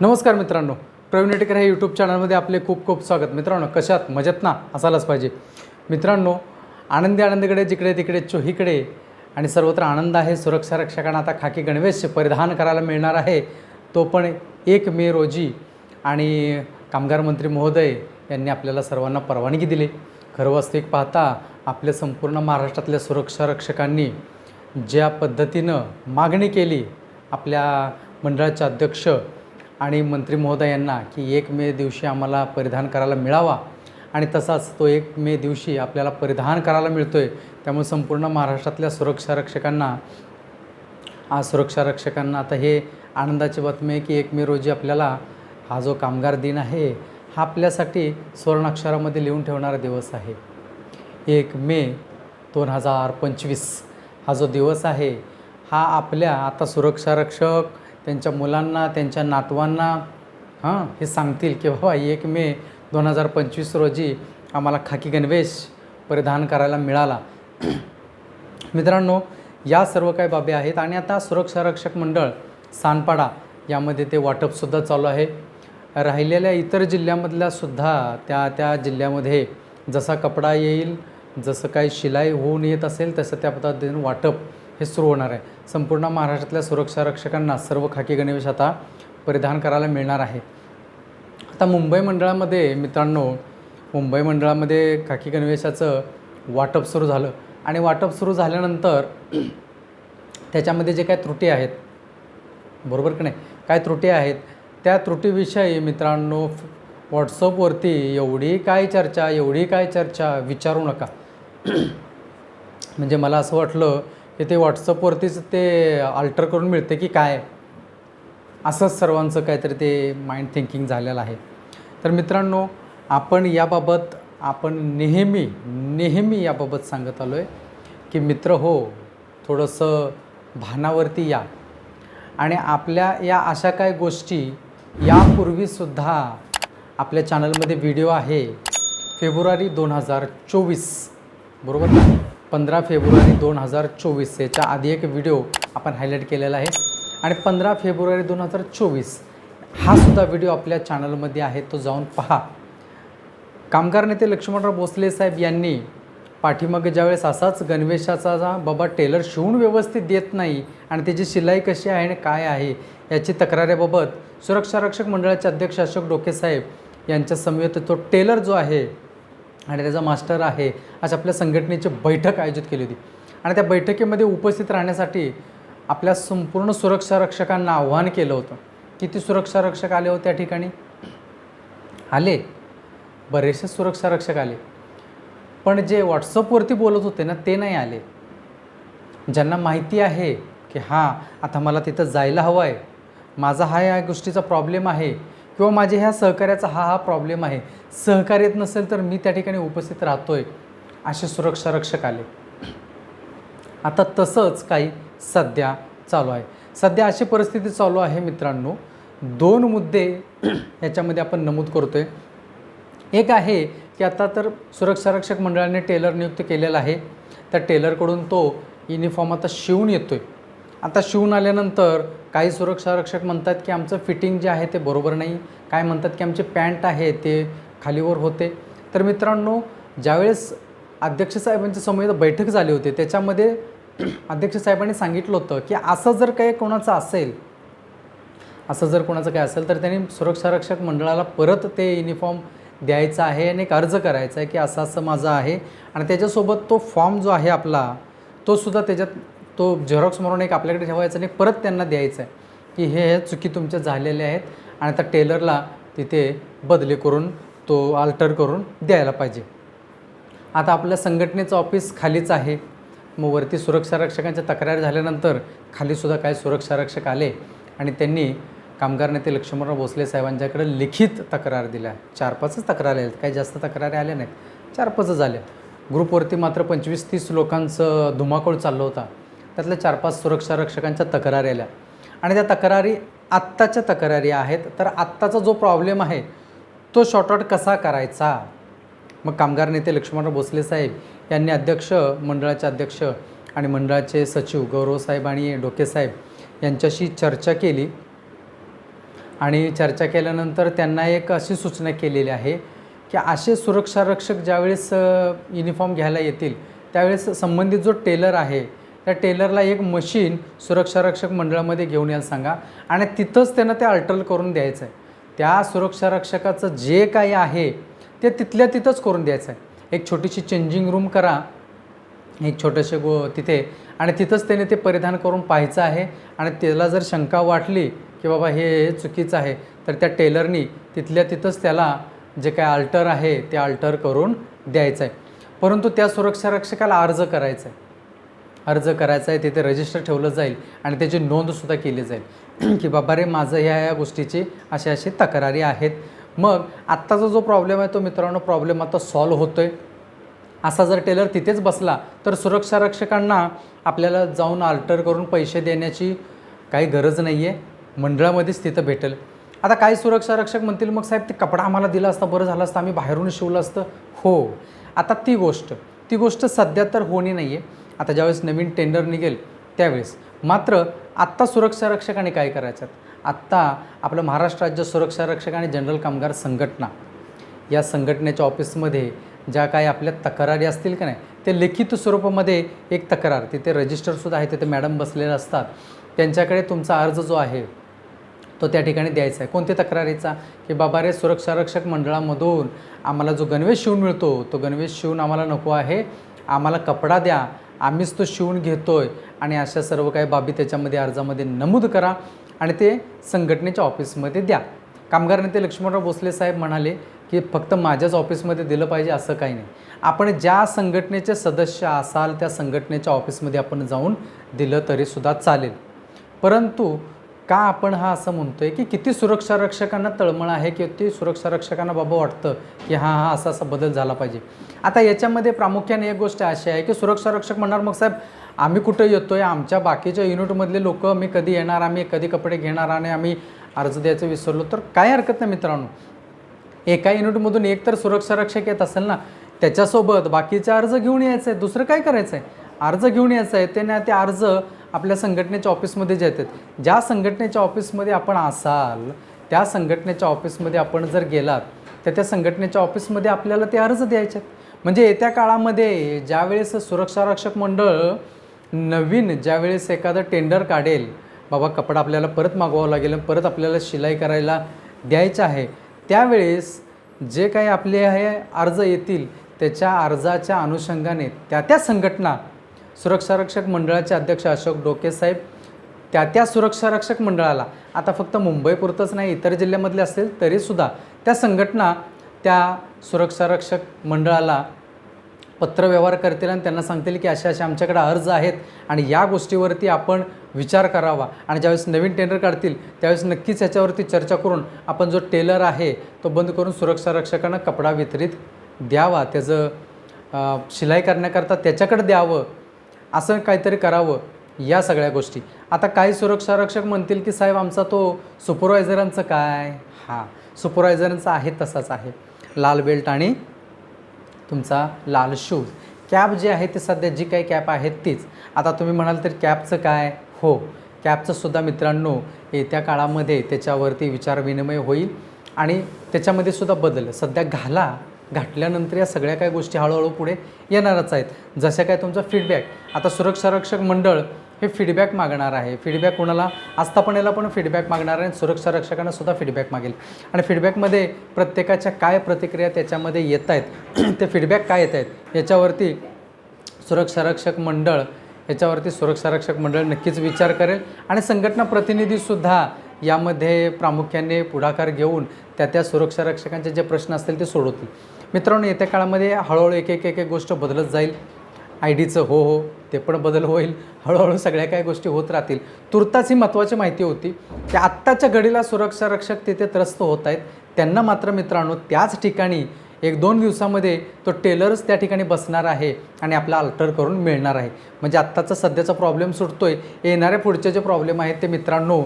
नमस्कार मित्रांनो. प्रवीण हे ह्या यूट्यूब चॅनलमध्ये आपले खूप खूप स्वागत. मित्रांनो कशात? मजेत ना? असायलाच पाहिजे. मित्रांनो आनंदी आनंदीकडे जिकडे तिकडे चोहीकडे आणि सर्वत्र आनंद आहे सुरक्षा रक्षकांना आता खाकी गणवेश परिधान करायला मिळणार आहे. तो पण एक मे रोजी आणि कामगार मंत्री महोदय यांनी आपल्याला सर्वांना परवानगी दिली. खरं वास्तविक पाहता आपल्या संपूर्ण महाराष्ट्रातल्या सुरक्षा रक्षकांनी ज्या पद्धतीनं मागणी केली आपल्या मंडळाचे अध्यक्ष आणि मंत्री महोदयांना की एक मे दिवशी आम्हाला परिधान करायला मिळावा. आणि तसाच तो एक मे दिवशी आपल्याला परिधान करायला मिळतो आहे त्यामुळे संपूर्ण महाराष्ट्रातल्या सुरक्षा रक्षकांना आज सुरक्षा रक्षकांना आता हे आनंदाची बातमी आहे की एक मे रोजी आपल्याला हा जो कामगार दिन आहे हा आपल्यासाठी सुवर्णाक्षरामध्ये लिहून ठेवणारा दिवस आहे. एक मे दोन हजार पंचवीस हा जो दिवस आहे हा आपल्या आता सुरक्षा रक्षक त्यांच्या मुलांना त्यांच्या नातवांना हां हे सांगतील की बाबा एक मे दोन हजार पंचवीस रोजी आम्हाला खाकी गणवेश परिधान करायला मिळाला. मित्रांनो या सर्व काही बाबी आहेत आणि आता सुरक्षा रक्षक मंडळ सानपाडा यामध्ये ते वाटपसुद्धा चालू आहे. राहिलेल्या इतर जिल्ह्यामधल्या सुद्धा त्या त्या जिल्ह्यामध्ये जसा कपडा येईल जसं काही शिलाई होऊन येत असेल तसं त्या पद्धतीने वाटप हे सुरू होणार आहे. संपूर्ण महाराष्ट्रातल्या सुरक्षा रक्षकांना सर्व खाकी गणवेश आता परिधान करायला मिळणार आहे. आता मुंबई मंडळामध्ये मित्रांनो मुंबई मंडळामध्ये खाकी गणवेशाचं वाटप सुरू झालं. आणि वाटप सुरू झाल्यानंतर त्याच्यामध्ये जे काही त्रुटी आहेत बरोबर की नाही? काय त्रुटी आहेत त्या त्रुटीविषयी मित्रांनो व्हॉट्सअपवरती एवढी काय चर्चा एवढी काय चर्चा विचारू नका. म्हणजे मला असं वाटलं ते व्हॉट्सअपवरतीच ते अल्टर करून मिळते की काय? असंच सर्वांचं काहीतरी ते माइंड थिंकिंग झालेलं आहे. तर मित्रांनो आपण याबाबत आपण नेहमी नेहमी याबाबत सांगत आलो आहे की मित्र हो थोडंसं भानावरती या. आणि आपल्या या अशा काय गोष्टी यापूर्वीसुद्धा आपल्या चॅनलमध्ये व्हिडिओ आहे. फेब्रुवारी दोन हजार चोवीस. बरोबर पंधरा फेब्रुवारी दोन हजार चोवीस याच्या आधी एक व्हिडिओ आपण हायलाईट केलेला आहे. आणि पंधरा फेब्रुवारी दोन हजार चोवीस हा सुद्धा व्हिडिओ आपल्या चॅनलमध्ये आहे तो जाऊन पहा. कामगार नेते लक्ष्मणराव भोसले साहेब यांनी पाठीमागे ज्यावेळेस असाच गणवेशाचा जा बाबा टेलर शिवून व्यवस्थित देत नाही आणि त्याची शिलाई कशी आहे आणि काय आहे याची तक्रारीबाबत सुरक्षा रक्षक मंडळाचे अध्यक्ष अशोक डोके साहेब यांच्या समवेत तो टेलर जो आहे आणि त्याचा मास्टर आहे अशा आपल्या संघटनेची बैठक आयोजित केली होती. आणि त्या बैठकीमध्ये उपस्थित राहण्यासाठी आपल्या संपूर्ण सुरक्षा रक्षकांना आव्हान केलं होतं. किती सुरक्षा रक्षक आले होते त्या ठिकाणी? आले. बरेचसे सुरक्षा रक्षक आले. पण जे व्हॉट्सअपवरती बोलत होते ना ते नाही आले. ज्यांना माहिती आहे की हां आता मला तिथं जायला हवं आहे माझा हा या गोष्टीचा प्रॉब्लेम आहे. किंवा माझ्या ह्या सहकार्याचा हा हा प्रॉब्लेम आहे. सहकार्यात नसेल तर मी त्या ठिकाणी उपस्थित राहतो आहे असे सुरक्षा रक्षक आले. आता तसंच काही सध्या चालू आहे. सध्या अशी परिस्थिती चालू आहे मित्रांनो. दोन मुद्दे याच्यामध्ये आपण नमूद करतो आहे एक आहे की आता तर सुरक्षा रक्षक मंडळाने टेलर नियुक्त केलेला आहे. त्या टेलरकडून तो युनिफॉर्म आता शिवून येतो आहे आता शिवून आल्यानंतर काही सुरक्षा रक्षक म्हणतात की आमचं फिटिंग जे आहे ते बरोबर नाही. काय म्हणतात की आमचे पॅन्ट आहे ते खालीवर होते. तर मित्रांनो ज्यावेळेस अध्यक्ष साहेबांच्या समोर बैठक झाली होती त्याच्यामध्ये अध्यक्ष साहेबांनी सांगितलं होतं की असं जर काही कोणाचं असेल असं जर कोणाचं काय असेल तर त्यांनी सुरक्षा रक्षक मंडळाला परत ते युनिफॉर्म द्यायचा आहे आणि एक अर्ज करायचा आहे की असं असं माझं आहे. आणि त्याच्यासोबत तो फॉर्म जो आहे आपला तो सुद्धा त्याच्यात तो झेरॉक्स म्हणून एक आपल्याकडे ठेवायचा आणि परत त्यांना द्यायचं आहे की हे हे चुकी तुमच्या झालेल्या आहेत आणि आता टेलरला तिथे बदली करून तो अल्टर करून द्यायला पाहिजे. आता आपल्या संघटनेचं ऑफिस खालीच आहे. मग वरती सुरक्षा रक्षकांच्या तक्रार झाल्यानंतर खालीसुद्धा काही सुरक्षा रक्षक आले आणि त्यांनी कामगार नेते लक्ष्मणराव भोसले साहेबांच्याकडे लिखित तक्रार दिल्या. चार पाचच तक्रारी आहेत काही जास्त तक्रारी आल्या नाहीत. चार पाचच आल्या. ग्रुपवरती मात्र पंचवीस तीस लोकांचं धुमाकूळ चाललं होता. त्यातल्या चार पाच सुरक्षा रक्षकांच्या तक्रारी आल्या. आणि त्या तक्रारी आत्ताच्या तक्रारी आहेत. तर आत्ताचा जो प्रॉब्लेम आहे तो शॉर्टआउट कसा करायचा? मग कामगार नेते लक्ष्मणराव भोसले साहेब यांनी अध्यक्ष मंडळाचे अध्यक्ष आणि मंडळाचे सचिव गौरव साहेब आणि डोके साहेब यांच्याशी चर्चा केली. आणि चर्चा केल्यानंतर त्यांना एक अशी सूचना केलेली आहे की असे सुरक्षा रक्षक ज्यावेळेस युनिफॉर्म घ्यायला येतील त्यावेळेस संबंधित जो टेलर आहे त्या टेलरला एक मशीन सुरक्षारक्षक मंडळामध्ये घेऊन यायला सांगा. आणि तिथंच त्यांना ते अल्टर करून द्यायचं आहे त्या सुरक्षारक्षकाचं जे काही आहे ते तिथल्या तिथंच करून द्यायचं आहे एक छोटीशी चेंजिंग रूम करा. एक छोटेसे गो तिथे. आणि तिथंच त्याने ते परिधान करून पाहायचं आहे. आणि त्याला जर शंका वाटली की बाबा हे चुकीचं आहे तर त्या टेलरनी तिथल्या तिथंच त्याला जे काय अल्टर आहे ते अल्टर करून द्यायचं आहे परंतु त्या सुरक्षारक्षकाला अर्ज करायचा आहे अर्ज करायचा आहे तिथे रजिस्टर ठेवलं जाईल आणि त्याची नोंदसुद्धा केली जाईल. की बाबा रे माझं ह्या या गोष्टीची अशा अशी तक्रारी आहेत. मग आत्ताचा जो प्रॉब्लेम आहे तो मित्रांनो प्रॉब्लेम आता सॉल्व्ह होतो आहे असा जर टेलर तिथेच बसला तर सुरक्षा रक्षकांना आपल्याला जाऊन अल्टर करून पैसे देण्याची काही गरज नाही आहे मंडळामध्येच तिथं भेटेल. आता काही सुरक्षा रक्षक म्हणतील मग साहेब ते कपडा आम्हाला दिला असता बरं झालं असतं आम्ही बाहेरून शिवलं असतं. हो. आता ती गोष्ट ती गोष्ट सध्या तर होणी नाही आहे आता ज्यावेळेस नवीन टेंडर निघेल त्यावेळेस. मात्र आत्ता सुरक्षा रक्षकाने काय करायचं? आत्ता आपलं महाराष्ट्र राज्य सुरक्षा रक्षक आणि जनरल कामगार संघटना. या संघटनेच्या ऑफिसमध्ये ज्या काही आपल्या तक्रारी असतील का नाही ते लिखित स्वरूपामध्ये एक तक्रार. तिथे रजिस्टरसुद्धा आहे तिथे मॅडम बसलेले असतात. त्यांच्याकडे तुमचा अर्ज जो आहे तो त्या ठिकाणी द्यायचा आहे. कोणत्या तक्रारीचा? की बाबा रे सुरक्षा रक्षक मंडळामधून आम्हाला जो गणवेश शिवून मिळतो तो गणवेश शिवून आम्हाला नको आहे. आम्हाला कपडा द्या. आम्हीच तो शिवून घेतो आहे आणि अशा सर्व काही बाबी त्याच्यामध्ये अर्जामध्ये नमूद करा आणि ते संघटनेच्या ऑफिसमध्ये द्या. कामगार नेते लक्ष्मणराव भोसले साहेब म्हणाले की फक्त माझ्याच ऑफिसमध्ये दिलं पाहिजे असं काही नाही. आपण ज्या संघटनेचे सदस्य असाल त्या संघटनेच्या ऑफिसमध्ये आपण जाऊन दिलं तरीसुद्धा चालेल. परंतु का आपण हा असं म्हणतो आहे की किती सुरक्षा रक्षकांना तळमळ आहे किती सुरक्षा रक्षकांना बाबा वाटतं की हां हा असा असा बदल झाला पाहिजे. आता याच्यामध्ये प्रामुख्याने एक गोष्ट अशी आहे की सुरक्षा रक्षक म्हणणार मग साहेब आम्ही कुठं येतो आहे आमच्या बाकीच्या युनिटमधले लोक मी कधी येणार? आम्ही कधी कपडे घेणार? आणि आम्ही अर्ज द्यायचं विसरलो तर काय हरकत नाही मित्रांनो. एका युनिटमधून एक तर सुरक्षा रक्षक येत असेल ना त्याच्यासोबत बाकीचे अर्ज घेऊन यायचं आहे दुसरं काय करायचं आहे अर्ज घेऊन यायचं आहे त्यांना ते अर्ज आपल्या संघटनेच्या ऑफिसमध्ये जे येतात ज्या संघटनेच्या ऑफिसमध्ये आपण असाल त्या संघटनेच्या ऑफिसमध्ये आपण जर गेलात तर त्या संघटनेच्या ऑफिसमध्ये आपल्याला ते अर्ज द्यायचे म्हणजे येत्या काळामध्ये ज्यावेळेस सुरक्षा रक्षक मंडळ नवीन ज्यावेळेस एखादं टेंडर काढेल बाबा कपडा आपल्याला परत मागवावं लागेल आणि परत आपल्याला शिलाई करायला द्यायचं आहे त्यावेळेस जे काही आपले हे अर्ज येतील त्याच्या अर्जाच्या अनुषंगाने त्या त्या संघटना सुरक्षारक्षक मंडळाचे अध्यक्ष अशोक डोके साहेब त्या त्या सुरक्षारक्षक मंडळाला आता फक्त मुंबईपुरतंच नाही इतर जिल्ह्यामधले असेल तरीसुद्धा त्या संघटना त्या सुरक्षारक्षक मंडळाला पत्रव्यवहार करतील आणि त्यांना सांगतील की अशा अशा आमच्याकडे अर्ज आहेत आणि या गोष्टीवरती आपण विचार करावा. आणि ज्यावेळेस नवीन टेंडर काढतील त्यावेळेस नक्कीच याच्यावरती चर्चा करून आपण जो टेलर आहे तो बंद करून सुरक्षारक्षकांना कपडा वितरित द्यावा. त्याचं शिलाई करण्याकरता त्याच्याकडे द्यावं. असं काहीतरी करावं या सगळ्या गोष्टी. आता काही सुरक्षा रक्षक म्हणतील की साहेब आमचा तो सुपरवायझरांचं काय? हां सुपरवायझरांचा आहे तसाच आहे. लाल बेल्ट आणि तुमचा लाल शूज. कॅब जे आहे ते सध्या जी काही कॅप आहेत तीच. आता तुम्ही म्हणाल तर कॅबचं काय? हो कॅबचंसुद्धा मित्रांनो येत्या काळामध्ये त्याच्यावरती विचारविनिमय होईल आणि त्याच्यामध्ये सुद्धा बदल. सध्या घाला. घातल्यानंतर या सगळ्या काही गोष्टी हळूहळू पुढे येणारच आहेत. जशा काय तुमचा फीडबॅक आता सुरक्षा रक्षक मंडळ हे फीडबॅक मागणार आहे. फीडबॅक कोणाला? आस्थापनेला पण फीडबॅक मागणार आहे आणि सुरक्षा रक्षकांना सुद्धा फीडबॅक मागेल. आणि फीडबॅकमध्ये प्रत्येकाच्या काय प्रतिक्रिया त्याच्यामध्ये येत आहेत ते फीडबॅक काय येत आहेत याच्यावरती सुरक्षा रक्षक मंडळ याच्यावरती सुरक्षा रक्षक मंडळ नक्कीच विचार करेल. आणि संघटना प्रतिनिधीसुद्धा यामध्ये प्रामुख्याने पुढाकार घेऊन त्या त्या सुरक्षा रक्षकांचे जे प्रश्न असतील ते सोडवतील. मित्रांनो येत्या काळामध्ये हळूहळू एक एक एक एक गोष्ट बदलत जाईल. आय डीचं हो हो ते पण बदल होईल. हळूहळू सगळ्या काही गोष्टी होत राहतील. तुर्तास ही महत्त्वाची माहिती होती की आत्ताच्या घडीला सुरक्षा रक्षक तिथे त्रस्त होत आहेत. त्यांना मात्र मित्रांनो त्याच ठिकाणी एक दोन दिवसामध्ये तो टेलरच त्या ठिकाणी बसणार आहे आणि आपला अल्टर करून मिळणार आहे. म्हणजे आत्ताचा सध्याचा प्रॉब्लेम सुटतोय. येणाऱ्या पुढचे जे प्रॉब्लेम आहेत ते मित्रांनो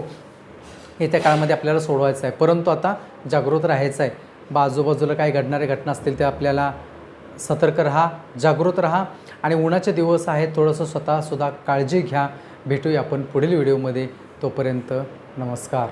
येत्या काळामध्ये आपल्याला सोडवायचं आहे. परंतु आता जागृत राहायचं आहे. बाजूबाजूला काही घडणाऱ्या घटना असतील ते आपल्याला सतर्क राहा जागृत राहा आणि उन्हाचे दिवस आहेत थोडंसं स्वतःसुद्धा काळजी घ्या. भेटूया आपण पुढील व्हिडिओमध्ये. तोपर्यंत नमस्कार.